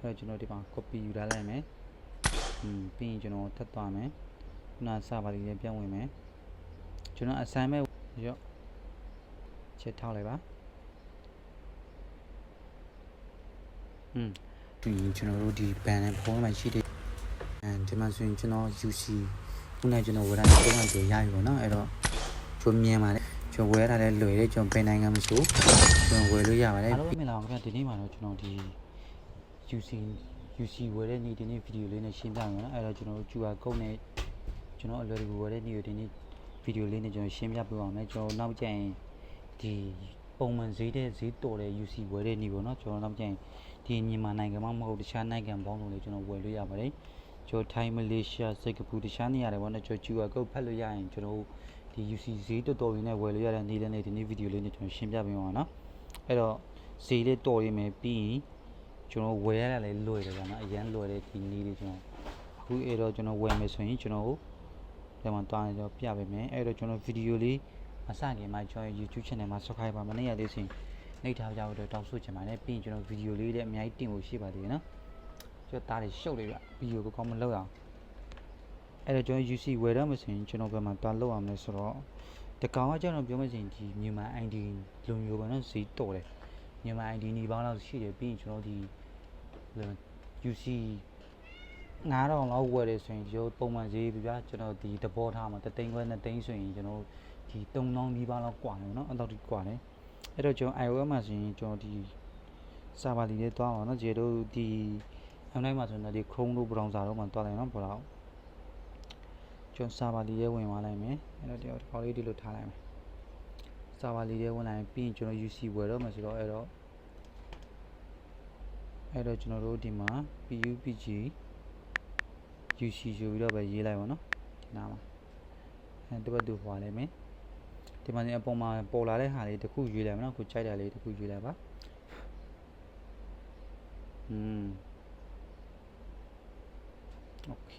အဲ့တော့ကျွန်တော်ဒီမှာ copy ယူထားလိုက်မယ်อืมပြီးရင်ကျွန်တော်ထပ်သွားမယ်ခုနစပါလေးလည်းပြန်ဝင်မယ်ကျွန်တော် assignment ရော့ချက်ထောက်လိုက်ပါอืมပြီးရင်ကျွန်တော်တို့ဒီ band နဲ့ဖုန်းမှာရှိတဲ့အဲဒီမှာဆိုရင်ကျွန်တော် UC ခုနကကျွန်တော်ဝယ်တာပုံမှန်ပြေရပြီပေါ့နော်အဲ့တော့ကျွန်တော်မြင်ပါတယ်ကျွန်တော်ဝယ်ရတာလည်းလွယ်တယ်ကျွန်တော်ပင်နိုင်ငံမဆိုကျွန်တော်ဝယ်လို့ရပါတယ်အားလုံးမင်္ဂလာပါခင်ဗျာဒီနေ့မှာတော့ကျွန်တော်ဒီ UC UC ဝယ်တဲ့နေ့ဒီနေ့ဗီဒီယိုလေးနဲ့ရှင်းပြမယ်နော်အဲ့တော့ကျွန်တော်တို့ QR code နဲ့ကျွန်တော်အလွယ်တကူဝယ်တဲ့နေ့ကိုဒီနေ့ဗီဒီယိုလေးနဲ့ကျွန်တော်ရှင်းပြပေးပါမယ်ကျွန်တော်နောက်ကျရင်ဒီပုံမှန်ဈေးတဲ့ဈေးတော်တဲ့ UC ဝယ်တဲ့နေ့ပေါ့နော်ကျွန်တော်နောက်ကျရင်ဒီမြန်မာနိုင်ငံမှာမဟုတ်တခြားနိုင်ငံပေါင်းစုံလေးကျွန်တော်ဝယ်လို့ရပါတယ်ကျွန်တော်ထိုင်းမလေးရှားစင်ကာပူတခြားနေရာတွေပေါ့နော်ကျွန်တော် QR code ဖတ်လို့ရရင်ကျွန်တော်ဒီ UC ဈေးတော်တော်လေးနဲ့ဝယ်လို့ရတဲ့နေ့တဲ့နေ့ဒီနေ့ဗီဒီယိုလေးနဲ့ကျွန်တော်ရှင်းပြပေးပါမယ်နော်အဲ့တော့ဈေးလေးတော်ရင်းမယ်ပြီးရင် ကျွန်တော်ဝယ်ရတာလည်းလွယ်တယ်ဗျာနော်အရန်လွယ်တယ်ဒီနည်းလေးကျွန်တော်အခုအဲ့တော့ကျွန်တော်ဝယ်မယ်ဆိုရင်ကျွန်တော်ဒီမှာတားနေတော့ပြပေးမယ်အဲ့တော့ကျွန်တော်ဗီဒီယိုလေးမစခင်မှာကျွန်တော် YouTube channel မှာ subscribe ပါမနေ့ရသေးစဉ်နှိပ်ထားကြဖို့တော့တောင်းဆိုချင်ပါတယ်ပြီးရင်ကျွန်တော်ဗီဒီယိုလေးလည်းအများကြီးတင်ဖို့ရှိပါသေးတယ်နော်ကျွန်တော်တားတွေရှုပ်တယ်ဗျဗီဒီယိုကောင်းမလုပ်အောင်အဲ့တော့ကျွန်တော် UC ဝယ်တော့မယ်ဆိုရင်ကျွန်တော်ဘယ်မှာတားလောက်အောင်လဲဆိုတော့တကောင်ကကျွန်တော်ပြောမယ်ဆိုရင်ဒီမြန်မာ ID လုံမျိုးပဲနော်ဈေးတော်တယ် မြန်မာ ID နေပေါင်းလောက်ရှိတယ်ပြီးရင်ကျွန်တော်ဒီ UC 9000လောက်ဝယ်တယ်ဆိုရင်ဒီလိုပုံမှန်ဈေးပြပြကျွန်တော်ဒီတဘောထားမှာတသိန်းခွဲနှစ်သိန်းဆိုရင်ကျွန်တော်ဒီ3000နီးပါးလောက်กว่าတယ်เนาะအဲ့တော့ဒီกว่าတယ်အဲ့တော့ကျွန်တော် iOS မှာဆိုရင်ကျွန်တော်ဒီ server လေးလေးသွားအောင်เนาะကျေတို့ဒီ online မှာဆိုရင်ဒီ Chrome တို့ browser တို့မှာသွားလိုက်เนาะဘောတော့ကျွန်တော် server လေးလေးဝင်သွားလိုက်မယ်အဲ့တော့ဒီခေါက်လေးဒီလိုထားလိုက်မယ် server လေးလေးဝင်လိုက်ပြီးရင်ကျွန်တော် UC ဝယ်တော့မှာဆိုတော့အဲ့တော့အဲ့တော့ကျွန်တော်တို့ဒီမှာ PUBG UC ဆိုပြီးတော့ပဲရေးလိုက်ပါတော့ဒီနားမှာအဲဒီဘက်သူဟွာလိုက်မယ်ဒီမှာအပေါ်မှာပေါ်လာတဲ့ဟာလေးတစ်ခုရွေးလိုက်မယ်နော်ကိုကြိုက်တာလေးတစ်ခုရွေးလိုက်ပါอืมโอเค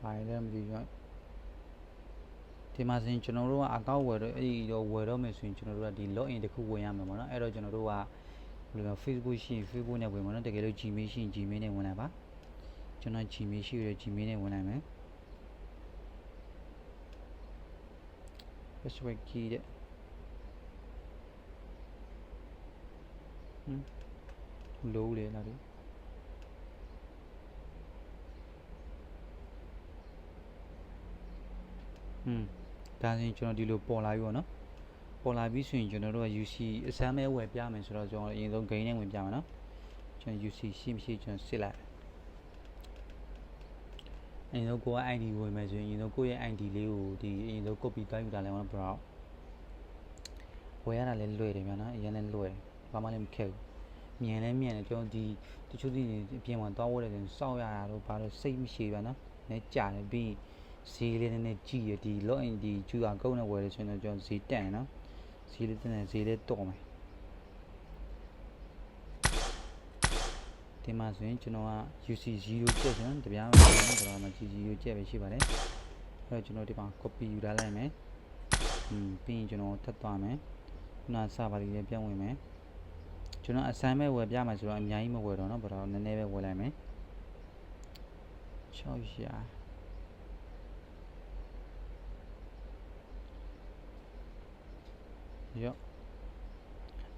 ဘာလဲမသိဘူး ဒီမှာဆိုရင်ကျွန်တော်တို့ကအကောက်ဝယ်တော့အဲ့ဒီတော့ဝယ်တော့မယ်ဆိုရင်ကျွန်တော်တို့ကဒီ login တစ်ခုဝင်ရမှာပေါ့နော်အဲ့တော့ကျွန်တော်တို့ကဘယ်လိုလဲ Facebook ရှိရင် Facebook နဲ့ဝင်မှာနော်တကယ်လို့ Gmail ရှိရင် Gmail နဲ့ဝင်လိုက်ပါကျွန်တော် Gmail ရှိရတဲ့ Gmail နဲ့ဝင်လိုက်မယ် password key တဲ့ဟမ်လို့လေလားဒီဟမ် ဒါဆိုရင်ကျွန်တော်ဒီလိုပေါ်လာပြီပေါ့နော်ပေါ်လာပြီဆိုရင်ကျွန်တော်တို့က UC အစမ်းမဲဝယ်ပြမယ်ဆိုတော့ကျွန်တော်အရင်ဆုံး gain နဲ့ဝင်ပြမယ်နော်ကျွန်တော် UC ရှိမရှိကျွန်တော်စစ်လိုက်အရင်ဆုံးကိုယ်က ID ဝင်မယ်ဆိုရင်အရင်ဆုံးကိုယ့်ရဲ့ ID လေးကိုဒီအရင်ဆုံး copy တွိုင်းယူတာလည်းမဟုတ်တော့ဝယ်ရတာလည်းလွယ်တယ်ဗျာနော်အရင်လည်းလွယ်ဘာမှလည်းမခက်ဘူးမြင်လည်းမြင်တယ်ကျွန်တော်ဒီတချို့ဒီအပြင်မှာတောင်းဝဲတယ်ဆိုရင်စောက်ရတာတော့ဘာလို့စိတ်မရှိဗျာနော်နည်းကြာတယ်ပြီး ဈေးလေးနည်းနည်းကြည့်ရဒီ login ဒီ QR code နဲ့ဝယ်ရဆိုရင်တော့ကျွန်တော်ဈေးတက်တယ်နော်ဈေးလေးတက်တယ်ဈေးလေးတော့မယ်ဒီမှာဆိုရင်ကျွန်တော်က UC 0ကျက်ကျွန်တော်တပြားမဟုတ်ဘူးဒါမှ GG 0ကျက်ပဲရှိပါတယ်အဲ့တော့ကျွန်တော်ဒီမှာ copy ယူထားလိုက်မယ်อืมပြီးရင်ကျွန်တော်ထပ်သွားမယ်ခုနစပါလေးလည်းပြန်ဝင်မယ်ကျွန်တော် assignment ဝယ်ပြမှာဆိုတော့အများကြီးမဝယ်တော့เนาะဘာလို့နည်းနည်းပဲဝယ်လိုက်မယ်600 ရော့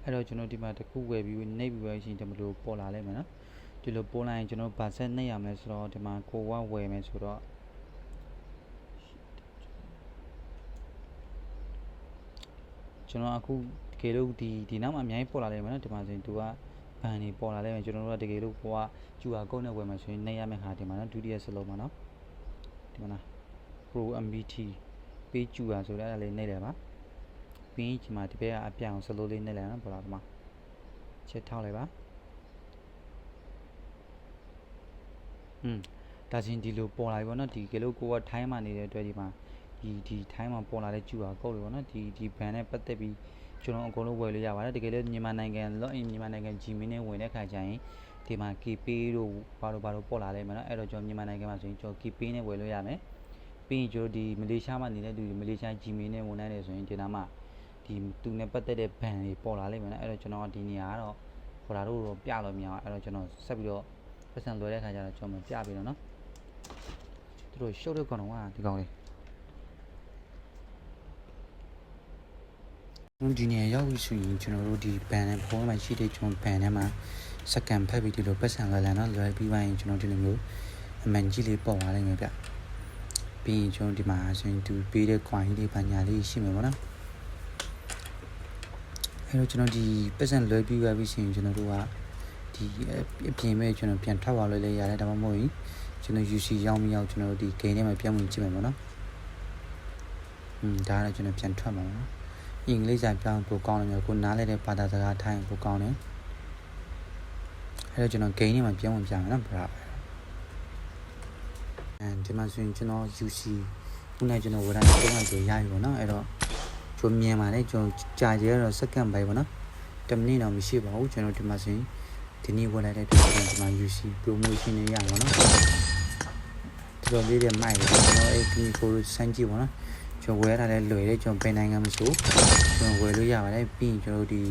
အဲ့တော့ကျွန်တော်ဒီမှာတစ်ခုဝယ်ပြီးနှိပ်ပြီးဝယ်ရှင်ဒီမလို့ပေါ်လာလိမ့်မယ်နော်ဒီလိုပေါ်လာရင်ကျွန်တော်ဗာဆက်နှိပ်ရမယ်ဆိုတော့ဒီမှာကိုဝဝယ်မယ်ဆိုတော့ကျွန်တော်အခုတကယ်လို့ဒီဒီနောက်မှာအများကြီးပေါ်လာလိမ့်မယ်နော်ဒီမှာဆိုရင်သူကဘန်နေပေါ်လာလိမ့်မယ်ကျွန်တော်တို့ကတကယ်လို့ကိုက QR code နဲ့ဝယ်မယ်ဆိုရင်နှိပ်ရမယ့်ခါဒီမှာနော်ဒုတိယစလုံးမှာနော်ဒီမှာနော် Pro MBT page QR ဆိုတဲ့အဲ့ဒါလေးနှိပ်လိုက်ပါ ပြီးရင်ဒီမှာဒီဘက်ကအပြောင်စလိုလေးနဲ့လည်းနော်ပေါ်လာဒီမှာချက်ထောက်လိုက်ပါอืมဒါချင်းဒီလိုပေါ်လာပြီပေါ့နော်ဒီကလေးကိုကထိုင်းမှာနေတဲ့အတွက်ဒီမှာဒီဒီထိုင်းမှာပေါ်လာတဲ့ကျူဟာကုတ်တွေပေါ့နော်ဒီဒီဘန်နဲ့ပတ်သက်ပြီးကျွန်တော်အကုန်လုံးဝယ်လို့ရပါတယ်တကယ်လို့မြန်မာနိုင်ငံ login မြန်မာနိုင်ငံ Gmail နဲ့ဝင်တဲ့ခါကျရင်ဒီမှာ KP တို့ဘာလို့ဘာလို့ပေါ်လာလိမ့်မယ်နော်အဲ့တော့ကျွန်တော်မြန်မာနိုင်ငံမှာဆိုရင်ကျွန်တော် KP နဲ့ဝယ်လို့ရမယ်ပြီးရင်ကျွန်တော်ဒီမလေးရှားမှာနေတဲ့လူတွေမလေးရှား Gmail နဲ့ဝင်နိုင်တယ်ဆိုရင်ဒီနားမှာ ဒီသူနဲ့ပတ်သက်တဲ့ဘန်တွေပေါ်လာလိမ့်မယ်နော်အဲ့တော့ကျွန်တော်ဒီနေရာကတော့ပေါ်လာတို့တော့ပြလို့မရအောင်အဲ့တော့ကျွန်တော်ဆက်ပြီးတော့ပတ်စံလွယ်တဲ့ခါကျတော့ကျွန်တော်ပြပြီးတော့နော်သူတို့ရှုပ်တဲ့ကောင်တော့ဟာဒီကောင်လေးဒီနေ့ရောက်ပြီဆိုရင်ကျွန်တော်တို့ဒီဘန်နဲ့ဖုန်းမှာရှိတဲ့ကျွန်တော်ဘန်ထဲမှာစကန်ဖက်ပြီးဒီလိုပတ်စံလွယ်လာနော်လွယ်ပြီးပါရင်ကျွန်တော်ဒီလိုမျိုးအမှန်ကြီးလေးပေါ်သွားနိုင်မယ်ဗျပြီးရင်ကျွန်တော်ဒီမှာဆိုရင်သူပေးတဲ့ coin လေးပါညာလေးရှိမယ်ပေါ့နော် အဲ့တော့ကျွန်တော်ဒီပတ်စံလွယ်ပြီးသွားပြီဆိုရင်ကျွန်တော်တို့ကဒီအပြင်မဲ့ကျွန်တော်ပြန်ထွက်သွားလို့လည်းရတယ်ဒါမှမဟုတ်ရင်ကျွန်တော် UC ရောက်မရောက်ကျွန်တော်တို့ဒီ game ထဲမှာပြန်ဝင်ကြည့်မယ်ပေါ့နော်။อืมဒါလည်းကျွန်တော်ပြန်ထွက်မှာပေါ့နော်။အင်္ဂလိပ်စာပြောင်းပိုကောင်းတယ်မျိုးကိုနားလဲတဲ့ဘာသာစကားထိုင်ပိုကောင်းတယ်။အဲ့တော့ကျွန်တော် game ထဲမှာပြန်ဝင်ပြမယ်နော်ဗျာ။အဲဒီမှာဆိုရင်ကျွန်တော် UC ခုနကကျွန်တော်ဝရမ်းတုံးလိုက်ကြရပြီပေါ့နော်။အဲ့တော့ ကျွန်တော်မြင်ပါတယ်ကျွန်တော်ကြာကြရတော့စက္ကန့်ပိုင်းပေါ့နော်10မိနစ်တော့မရှိပါဘူးကျွန်တော်ဒီမှာဆိုရင်ဒီနေ့ဝင်လိုက်တဲ့ဒီမှာ UC promotion နဲ့ရပါတော့တော်တော်လေးတဲ့မိုက်တယ်ကျွန်တော်အဲ့ဒီကိုစမ်းကြည့်ပါနော်ကျွန်တော်ဝယ်ရတာလည်းလွယ်တယ်ကျွန်တော်ဘယ်နိုင်ငံမဆိုကျွန်တော်ဝယ်လို့ရပါတယ်ပြီးရင်ကျွန်တော်ဒီ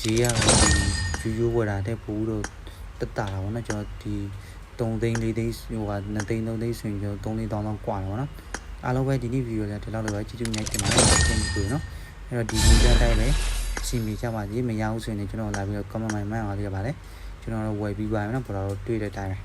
ဈေးကတော့ဒီယူယူဝယ်တာတဲ့ပို့တော့တက်တာပါနော်ကျွန်တော်ဒီ3သိန်း4သိန်းဟိုက2သိန်း3သိန်းဆိုရင်ကျွန်တော်3သိန်းတောင်းတော့กว่าတယ်ပေါ့နော် အားလုံးပဲဒီနေ့ဗီဒီယိုလေးဒီလောက်လိုပဲကြည့်ကြနေကြပါမယ်ပြန်ပြီးတော့နော်အဲ့တော့ဒီဗီဒီယိုတိုင်းပဲအစီအမီကြပါစေမရဘူးဆိုရင်ကျွန်တော်လာပြီးတော့ comment မှာမှန်အောင်လေးရပါတယ်ကျွန်တော်တို့ဝယ်ပြီးပါမယ်နော်ပေါ်တော့တွေ့တဲ့အတိုင်းပဲ